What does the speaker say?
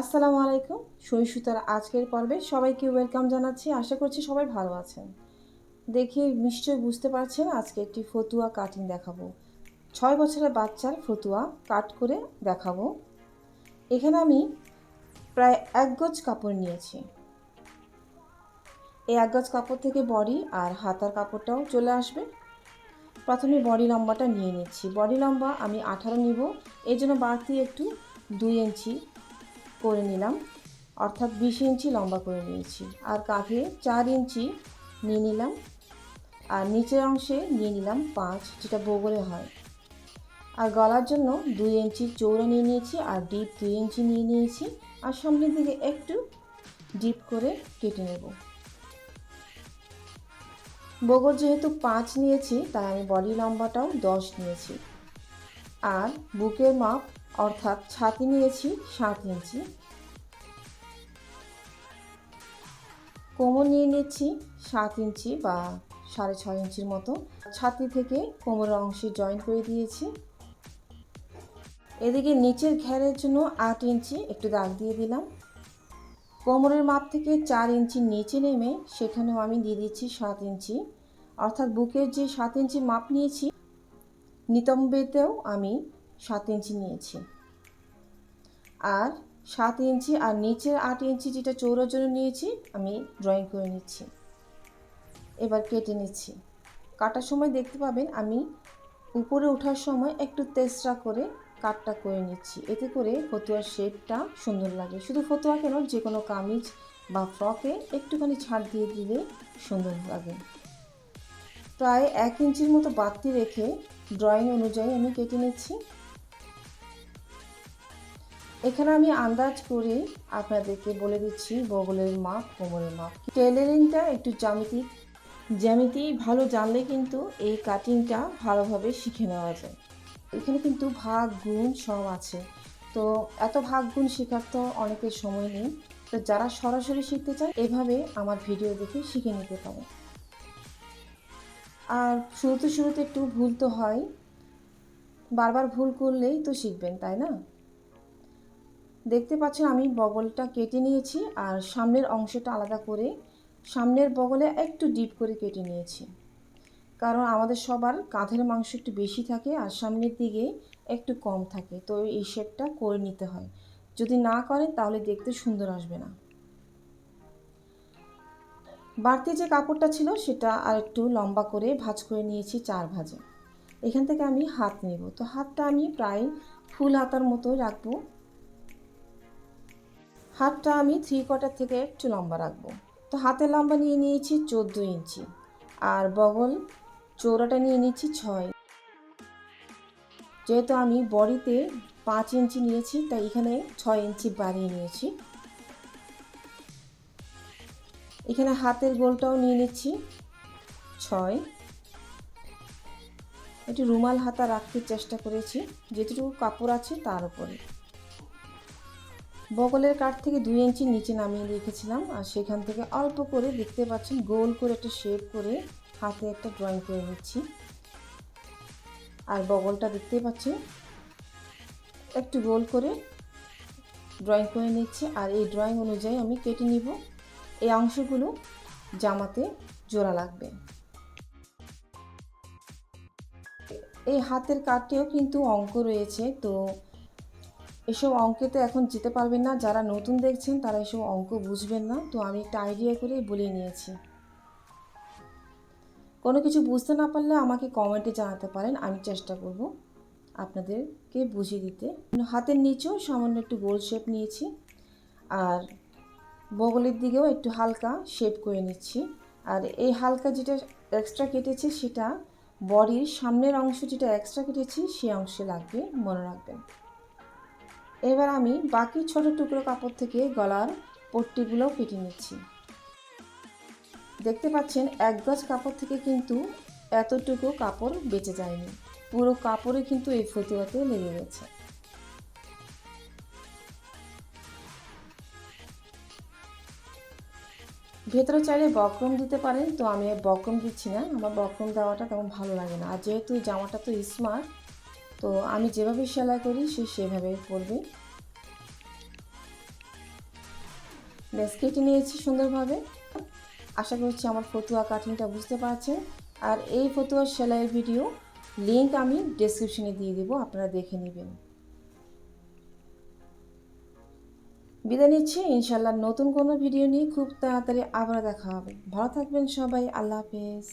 আসসালামু আলাইকুম সুতার আজকের পর্বে সবাইকে ওয়েলকাম জানাচ্ছি। আশা করছি সবাই ভালো আছেন। দেখে নিশ্চয়ই বুঝতে পারছেন, আজকে একটি ফতুয়া কাটিং দেখাবো। ছয় বছরের বাচ্চার ফতুয়া কাট করে দেখাবো। এখানে আমি প্রায় এক গজ কাপড় নিয়েছি। এই এক গজ কাপড় থেকে বডি আর হাতার কাপড়টাও চলে আসবে। প্রথমে বডি লম্বাটা নিয়ে নিচ্ছি। বডি লম্বা আমি আঠারো নিব। এই জন্য বাড়তি একটু দুই ইঞ্চি করে নিলাম। অর্থাৎ বিশ ইঞ্চি লম্বা করে নিয়েছি। আর কাঁধে চার ইঞ্চি নিয়ে নিলাম। আর নিচের অংশে নিয়ে নিলাম পাঁচ, যেটা বগলে হয়। আর গলার জন্য দুই ইঞ্চি চৌড়া নিয়ে নিয়েছি আর ডিপ দুই ইঞ্চি নিয়ে নিয়েছি। আর সামনের দিকে একটু ডিপ করে কেটে নেব। বগল যেহেতু পাঁচ নিয়েছি, তাই আমি বডি লম্বাটাও দশ নিয়েছি। আর বুকের মাপ অর্থাৎ ছাতি নিয়েছি সাত ইঞ্চি কোমর নিয়ে নিচ্ছি সাত ইঞ্চি বা সাড়ে ছয় ইঞ্চির মতো। ছাতি থেকে কোমরের অংশে জয়েন করে দিয়েছি। এদিকে নিচের ঘেরের জন্য আট ইঞ্চি একটু দাগ দিয়ে দিলাম। কোমরের মাপ থেকে চার ইঞ্চি নিচে নেমে সেখানেও আমি দিয়ে দিচ্ছি সাত ইঞ্চি। অর্থাৎ বুকের যে সাত ইঞ্চি মাপ নিয়েছি, নিতম্বেতেও আমি সাত ইঞ্চি নিয়েছি। আর সাত ইঞ্চি আর নিচের আট ইঞ্চি যেটা চৌড়ার জন্য নিয়েছি, আমি ড্রয়িং করে নিচ্ছি। এবার কেটে নিচ্ছি। কাটার সময় দেখতে পাবেন আমি উপরে ওঠার সময় একটু তেসরা করে কাটটা করে নিচ্ছি। এতে করে ফতুয়ার শেপটা সুন্দর লাগে। শুধু ফতুয়া কেন যে কোনো কামিজ বা ফ্রকে একটুখানি ছাড় দিয়ে দিলে সুন্দর লাগে। প্রায় এক ইঞ্চির মতো বাড়তি রেখে ড্রয়িং অনুযায়ী আমি কেটে নিচ্ছি। এখানে আমি আন্দাজ করে আপনাদেরকে বলে দিচ্ছি, বগলের মাপ, কোমরের মাপ। টেলারিংটা একটু জ্যামিতিক। জ্যামিতি ভালো জানলে কিন্তু এই কাটিংটা ভালোভাবে শিখে নেওয়া যায়। এখানে কিন্তু ভাগ, গুণ সব আছে। তো এত ভাগ, গুণ শেখার তো অনেকের সময় নেই। তো যারা সরাসরি শিখতে চায়, এভাবে আমার ভিডিও দেখে শিখে নিতে পারে। আর শুরুতে শুরুতে একটু ভুল তো হয়। বারবার ভুল করলেই তো শিখবেন, তাই না? দেখতে পাচ্ছেন আমি বগলটা কেটে নিয়েছি আর সামনের অংশটা আলাদা করে সামনের বগলে একটু ডিপ করে কেটে নিয়েছি। কারণ আমাদের সবার কাঁধের মাংস একটু বেশি থাকে আর সামনের দিকে একটু কম থাকে, তো এই শেপটা করে নিতে হয়। যদি না করেন তাহলে দেখতে সুন্দর আসবে না। বাড়তি যে কাপড়টা ছিল সেটা আর একটু লম্বা করে ভাজ করে নিয়েছি চার ভাজে। এখান থেকে আমি হাত নেব, তো হাতটা আমি প্রায় ফুল হাতার মতো রাখব। হাতটা আমি থ্রি কোয়ার্টার থেকে একটু লম্বা রাখব। তো হাতের লম্বা নিয়ে নিয়েছি চোদ্দ ইঞ্চি আর বগল চৌড়াটা নিয়ে নিচ্ছি ছয় যেহেতু আমি বডিতে পাঁচ ইঞ্চি নিয়েছি, তাই এখানে ছয় ইঞ্চি বাড়িয়ে নিয়েছি। এখানে হাতের গোলটাও নিয়ে নিচ্ছি ছয়। একটু রুমাল হাতা রাখতে চেষ্টা করেছি, যেটুকু কাপড় আছে তার উপরে। বগলের কাঠ থেকে দুই ইঞ্চি নিচে নামিয়ে রেখেছিলাম আর সেখান থেকে অল্প করে দেখতে পাচ্ছেন গোল করে একটা শেপ করে হাতে একটা ড্রয়িং করে নিচ্ছি। আর বগলটা দেখতে পাচ্ছেন, একটু গোল করে ড্রয়িং করে নিচ্ছি আর এই ড্রয়িং অনুযায়ী আমি কেটে নিব। এই অংশগুলো জামাতে জোড়া লাগবে। এই হাতের কাঠটিও কিন্তু অঙ্ক রয়েছে, তো এসব অঙ্কে তো এখন যেতে পারবেন না। যারা নতুন দেখছেন, তারা এসব অঙ্ক বুঝবেন না। তো আমি একটা আইডিয়া করে বলে নিয়েছি। কোনো কিছু বুঝতে না পারলে আমাকে কমেন্টে জানাতে পারেন, আমি চেষ্টা করব আপনাদেরকে বুঝিয়ে দিতে। হাতের নিচেও সামান্য একটু গোল শেপ নিয়েছি, আর বগলের দিকেও একটু হালকা শেপ করে নিচ্ছি। আর এই হালকা যেটা এক্সট্রা কেটেছে, সেটা বডির সামনের অংশ যেটা এক্সট্রা কেটেছি সেই অংশে লাগবে মনে রাখবেন। এবার আমি বাকি ছোট টুকরো কাপড় থেকে গলার পট্টিগুলো কেটে নিচ্ছি। দেখতে পাচ্ছেন, এক গজ কাপড় থেকে কিন্তু এতটুকু কাপড় বেঁচে যায়নি। পুরো কাপড়ে কিন্তু এই ফতুয়াতে লেগে গেছে। ভেতরে চাইলে বক্রম দিতে পারেন, তো আমি বক্রম দিচ্ছি না। আমার বক্রম দেওয়াটা তেমন ভালো লাগে না। আর যেহেতু জামাটা তো স্মার্ট তো আমি যেভাবে সেলাই করি, সে সেভাবেই করবে ব্যাস, কেটে নিয়েছি সুন্দরভাবে। আশা করছি আমার ফতুয়া কাটিংটা বুঝতে পারছেন। আর এই ফতুয়া সেলাইয়ের ভিডিও লিঙ্ক আমি ডেসক্রিপশনে দিয়ে দেবো, আপনারা দেখে নেবেন। বিদায় নিচ্ছি ইনশাল্লাহ নতুন কোনো ভিডিও নিয়ে খুব তাড়াতাড়ি আবার দেখা হবে। ভালো থাকবেন সবাই, আল্লাহ হাফেজ।